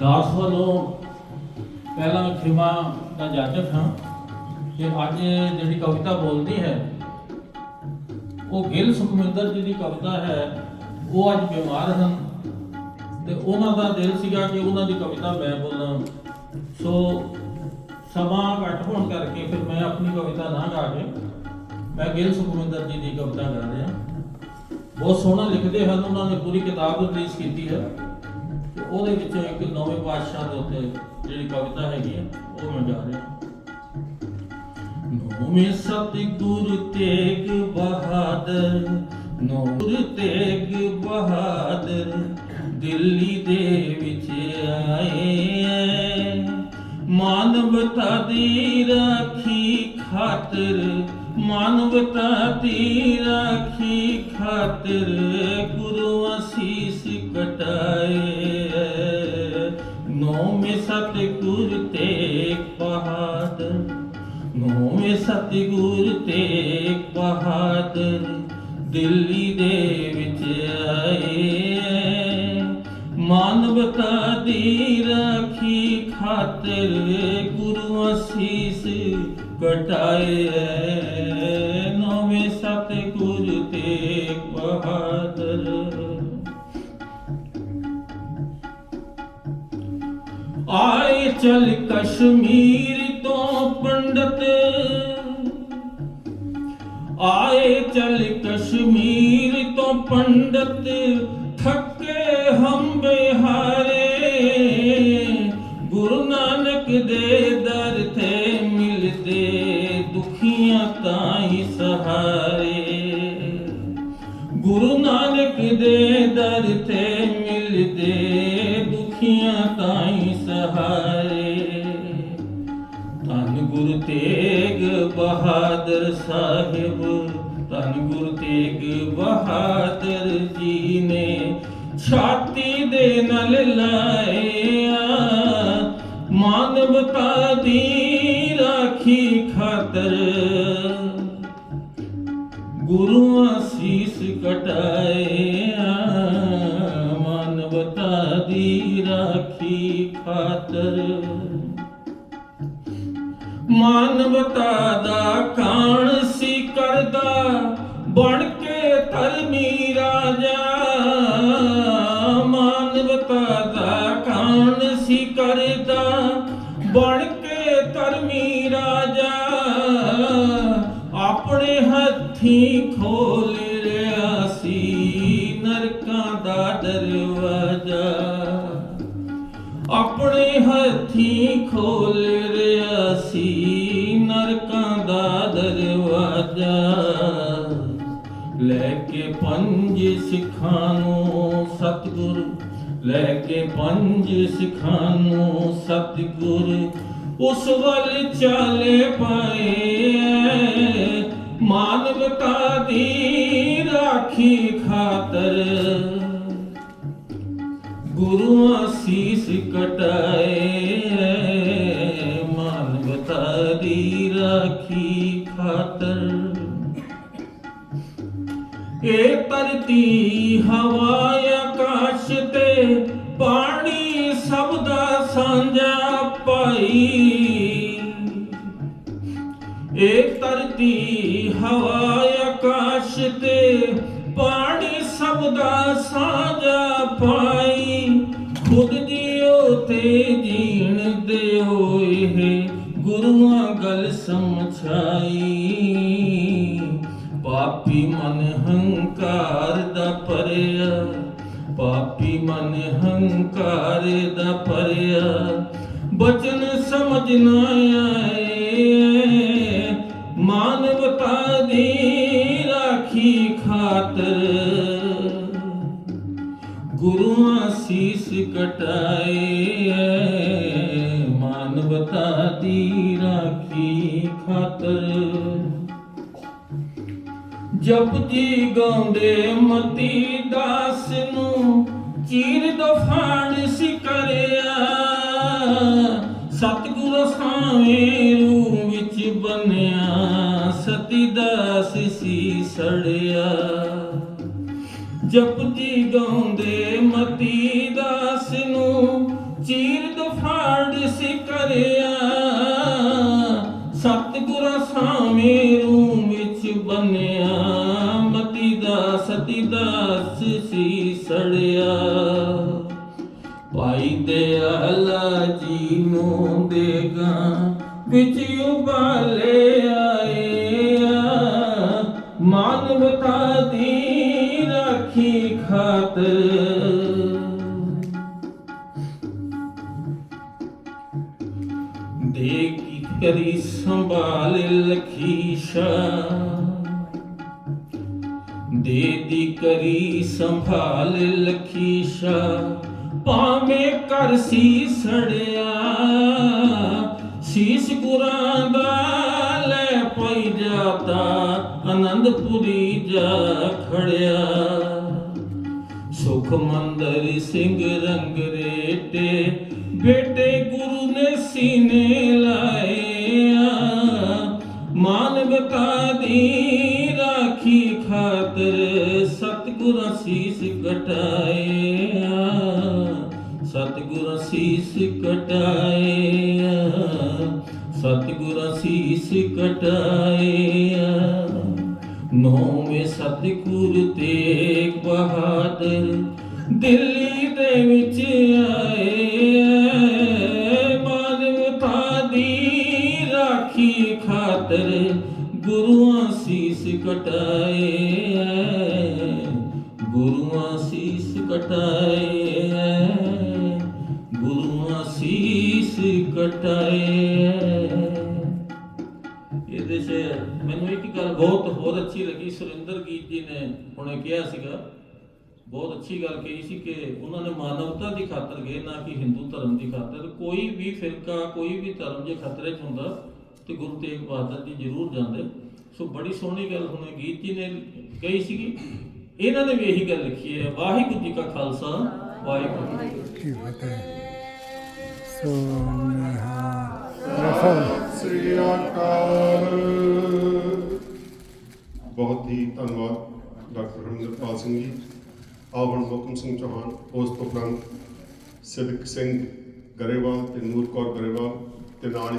ਦਾਸ ਵੱਲੋਂ ਪਹਿਲਾਂ ਖਿਮਾ ਦਾ ਜਾਚਕ ਹਾਂ ਕਿ ਅੱਜ ਜਿਹੜੀ ਕਵਿਤਾ ਬੋਲਦੀ ਹੈ, ਉਹ ਗਿੱਲ ਸੁਖਮਿੰਦਰ ਜੀ ਦੀ ਕਵਿਤਾ ਹੈ, ਉਹ ਅੱਜ ਬਿਮਾਰ ਹਨ ਤੇ ਉਹਨਾਂ ਦਾ ਦਿਲ ਸੀਗਾ ਕਿ ਉਹਨਾਂ ਦੀ ਕਵਿਤਾ ਮੈਂ ਬੋਲਾਂ। ਸੋ ਸਮਾਂ ਘੱਟ ਹੋਣ ਕਰਕੇ ਫਿਰ ਮੈਂ ਆਪਣੀ ਕਵਿਤਾ ਨਾ ਗਾ ਕੇ ਮੈਂ ਗਿੱਲ ਸੁਖਮਿੰਦਰ ਜੀ ਦੀ ਕਵਿਤਾ ਗਾ ਰਿਹਾ। ਬਹੁਤ ਸੋਹਣਾ ਲਿਖਦੇ ਹਨ, ਉਹਨਾਂ ਨੇ ਪੂਰੀ ਕਿਤਾਬ ਰਿਲੀਜ਼ ਕੀਤੀ ਹੈ। ਤੇ ਉਹਦੇ ਵਿੱਚੋਂ ਇੱਕ ਨੌਵੇਂ ਪਾਤਸ਼ਾਹ ਦੇ ਉੱਤੇ ਜਿਹੜੀ ਕਵਿਤਾ ਹੈਗੀ ਆ, ਉਹ ਮੈਂ ਗਾ ਰਿਹਾ। ਨੌਵੇਂ ਸਤਿਗੁਰ ਤੇਗ ਬਹਾਦਰ ਨੂਰ ਤੇਗ ਬਹਾਦਰ ਦਿੱਲੀ ਦੇ ਵਿੱਚ ਆਏ ਮਾਨਵਤਾ ਦੀ ਰਾਖੀ ਖਾਤਰ, ਮਾਨਵਤਾ ਦੀ ਰਾਖੀ ਖਾਤਰ ਗੁਰੂ ਅਸੀਸ ਕਟਾਏ। ਸਤਿਗੁਰ ਤੇਗ ਬਹਾਦਰ ਨੌਵੇਂ ਸਤਿਗੁਰ ਤੇਗ ਬਹਾਦਰ ਦਿੱਲੀ ਦੇ ਵਿੱਚ ਆਏ ਮਾਨਵਤਾ ਦੀ ਰਾਖੀ ਖਾਤਰ ਗੁਰੂ ਅਸੀਸ ਕਟਾਏ ਐ। ਨੌਵੇਂ ਸਤਿਗੁਰ ਤੇਗ ਬਹਾਦਰ ਚਲ ਕਸ਼ਮੀਰ ਤੋਂ ਪੰਡਤ। ਆਏ ਚਲ ਕਸ਼ਮੀਰ ਤੋਂ ਪੰਡਤ, ਥੱਕੇ ਹਮ ਬਿਹਾਰੇ। ਗੁਰੂ ਨਾਨਕ ਦੇ ਦਰ ਤੇ ਮਿਲਦੇ ਦੁਖੀਆਂ ਤਾਈ ਸਹਾਰੇ। ਧੰਨ ਗੁਰੂ ਤੇਗ ਬਹਾਦਰ ਸਾਹਿਬ, ਧੰਨ ਗੁਰੂ ਤੇਗ ਬਹਾਦਰ ਜੀ ਨੇ ਛਾਤੀ ਦੇ ਨਾਲ ਲਾਇਆ, ਮਾਨਵਤਾ ਦੀ ਰਾਖੀ ਖਾਤਰ। ਗੁਰੂ ਅਸੀਸ ਕਟਾਇਆ, ਮਾਨਵਤਾ ਦੀ ਰਾਖੀ ਖਾਤਰ। ਮਾਨਵਤਾ ਦਾ ਕਾਣ ਸੀ ਕਰਦਾ, ਬਣ ਕੇ ਧਰਮੀ ਰਾਜਾ ਮਾਨਵਤਾ ਦਾ ਕਾਣ ਸੀ ਕਰਦਾ, ਬਣ ਕੇ ਧਰਮੀ ਰਾਜਾ ਆਪਣੇ ਹੱਥੀ ਆਪਣੇ ਹੱਥੀ ਖੋਲ ਰਿਆ ਸੀ, ਨਰਕਾਂ ਦਾ ਦਰਵਾਜ਼ਾ। ਲੈ ਕੇ ਪੰਜ ਸਿੱਖਾਂ ਨੂੰ ਸਤਿਗੁਰ, ਲੈ ਕੇ ਪੰਜ ਸਿੱਖਾਂ ਨੂੰ ਸਤਿਗੁਰ, ਉਸ ਵੱਲ ਚਾਲੇ ਪਾਏ ਮਾਨਵਤਾ ਦੀ ਰਾਖੀ ਖਾਤਰ ਗੁਰੂ ਅਸੀਸ ਕਟਾਏ ਮਾਨਵਤਾ ਦੀ ਰਾਖੀ ਖਾਤਰ। ਇਹ ਧਰਤੀ ਹਵਾ ਆਕਾਸ਼ ਤੇ ਪਾਣੀ ਸਭ ਦਾ ਸਾਂਝਾ ਪਾਈ। ਇਹ ਧਰਤੀ ਹਵਾ ਤੇ ਜੀਣ ਦਿਓ ਹੈ। ਗੁਰੂਆਂ ਗੱਲ ਸਮਝਾਈ। ਪਾਪੀ ਮਨ ਹੰਕਾਰ ਦਾ ਪਰਿਆ ਪਾਪੀ ਮਨ ਹੰਕਾਰ ਦਾ ਪਰਿਆ ਬਚਨ ਸਮਝ ਨਾ ਆਏ। ਮਾਨਵਤਾ ਦੀ ਰਾਖੀ ਖਾਤਰ ਗੁਰੂ ਅਸੀਸ ਕਟਾਏ ਮਾਨਵਤਾ ਦੀ ਰਾਖੀ ਖਾਤਰ। ਜਪ ਜੀ ਗਾਉਂਦੇ ਮਤੀ ਦਾਸ ਨੂੰ, ਚੀਰ ਦਫਾਨ ਸੀ ਕਰਿਆ। ਸਤਿਗੁਰ ਸਾਵੇਂ ਰੂ ਵਿੱਚ ਬਣਿਆ ਸਤੀ ਦਾਸ ਸੀ ਸੜਿਆ। ਜਪਜੀ ਗਾਉਂਦੇ ਮਤੀ ਦਾਸ ਨੂੰ, ਚੀਰ ਦਫਾੜ ਸਿ ਕਰਿਆ। ਸਤਿਗੁਰ ਸਾਵੇਂ ਰੂਮ ਵਿੱਚ ਬੰਨਿਆ, ਮਤੀ ਦਾ ਸਤੀ ਦਾਸ ਸੀ ਸੜਿਆ। ਭਾਈ ਦਿਆਲਾ ਜੀ ਨੂੰ ਦੇਗਾ ਵਿੱਚ ਉਬਾਲੇ ਆਏ ਮਾਨਵਤਾ ਦੀ ਖਾਤਰ ਦੇ ਕੀ ਕਰੀ ਸੰਭਾਲ ਲਖੀਸ਼ਾ? ਦੇ ਦੀ ਕਰੀ ਸੰਭਾਲ ਲਖੀਸ਼ਾ। ਭਾਵੇਂ ਕਰ ਸੀ ਸੜਿਆ, ਸੀਸ ਗੁਰਾਂ ਦਾ ਲੈ ਪਈ ਜਾਤਾ, ਆਨੰਦਪੁਰੀ ਜਾ ਖੜਿਆ। ਸੁਖ ਸਿੰਘ ਰੰਗ ਰੇਟੇ, ਬੇਟੇ ਗੁਰੂ ਨੇ ਸੀਨੇ ਲਾਇਆ। ਮਾਨਵਤਾ ਦੀ ਰਾਖੀ ਖਾਤਰ ਸਤਿਗੁਰ ਅਸੀਸ ਕਟਾਇਆ ਸਤਿਗੁਰ ਅਸੀਸ ਕਟਾਇਆ ਸਤਿਗੁਰ ਅਸੀਸ ਕਟਾਇਆ ਨੌਵੇਂ ਸਤਿਗੁਰ ਤੇਗ ਬਹਾਦਰ ਦਿੱਲੀ ਦੇ ਵਿੱਚ ਆਏ ਮਾਨਵਤਾ ਦੀ ਰਾਖੀ ਖਾਤਰ ਗੁਰੂਆਂ ਸੀਸ ਕਟਾਏ ਗੁਰੂਆਂ ਸੀਸ ਕਟਾਏ ਗੁਰੂਆਂ ਸੀਸ ਕਟਾਏ ਇਹਦੇ 'ਚ ਮੈਨੂੰ ਇੱਕ ਗੱਲ ਬਹੁਤ ਹੋਰ ਅੱਛੀ ਲੱਗੀ। ਸੁਰਿੰਦਰ ਗੀਤ ਜੀ ਨੇ ਹੁਣੇ ਕਿਹਾ ਸੀਗਾ। ਬਹੁਤ ਅੱਛੀ ਗੱਲ ਕਹੀ ਸੀ ਕਿ ਉਹਨਾਂ ਨੇ ਮਾਨਵਤਾ ਦੀ ਖਾਤਰ ਗਏ ਨਾ ਕਿ ਹਿੰਦੂ ਧਰਮ ਦੀ ਖਾਤਰ। ਕੋਈ ਵੀ ਫਿਰਕਾ ਕੋਈ ਵੀ ਧਰਮ ਜੇ ਖਤਰੇ 'ਚ ਹੁੰਦਾ ਤੇ ਗੁਰੂ ਤੇਗ ਬਹਾਦਰ ਜੀ ਜ਼ਰੂਰ ਜਾਂਦੇ। ਸੋ ਬੜੀ ਸੋਹਣੀ ਗੱਲ ਹੁਣੇ ਗੀਤ ਜੀ ਨੇ ਕਹੀ ਸੀਗੀ। ਇਹਨਾਂ ਨੇ ਵੀ ਇਹੀ ਗੱਲ ਲਿਖੀ ਹੈ ਵਾਹਿਗੁਰੂ ਜੀ ਕਾ ਖਾਲਸਾ ਵਾਹਿਗੁਰੂ ਜੀ ਕੀ ਫਤਿਹ। ਕੀ ਫਤਿਹ। ਸੋ ਨਿਹਾਲ ਰਫਲ। ਸ੍ਰੀ ਅਕਾਲ। ਬਹੁਤ ਹੀ ਧੰਨਵਾਦ ਡਾਕਟਰ ਹਰਿੰਦਰਪਾਲ ਸਿੰਘ ਜੀ। ਆਓ ਹੁਣ ਹੁਕਮ ਸਿੰਘ ਚੌਹਾਨ ਉਸ ਤੋਂ ਉਪਰੰਤ ਸਿਦਕ ਸਿੰਘ ਗਰੇਵਾਲ ਤੇ ਨੂਰ ਕੌਰ ਗਰੇਵਾਲ ਤੇ ਨਾਲ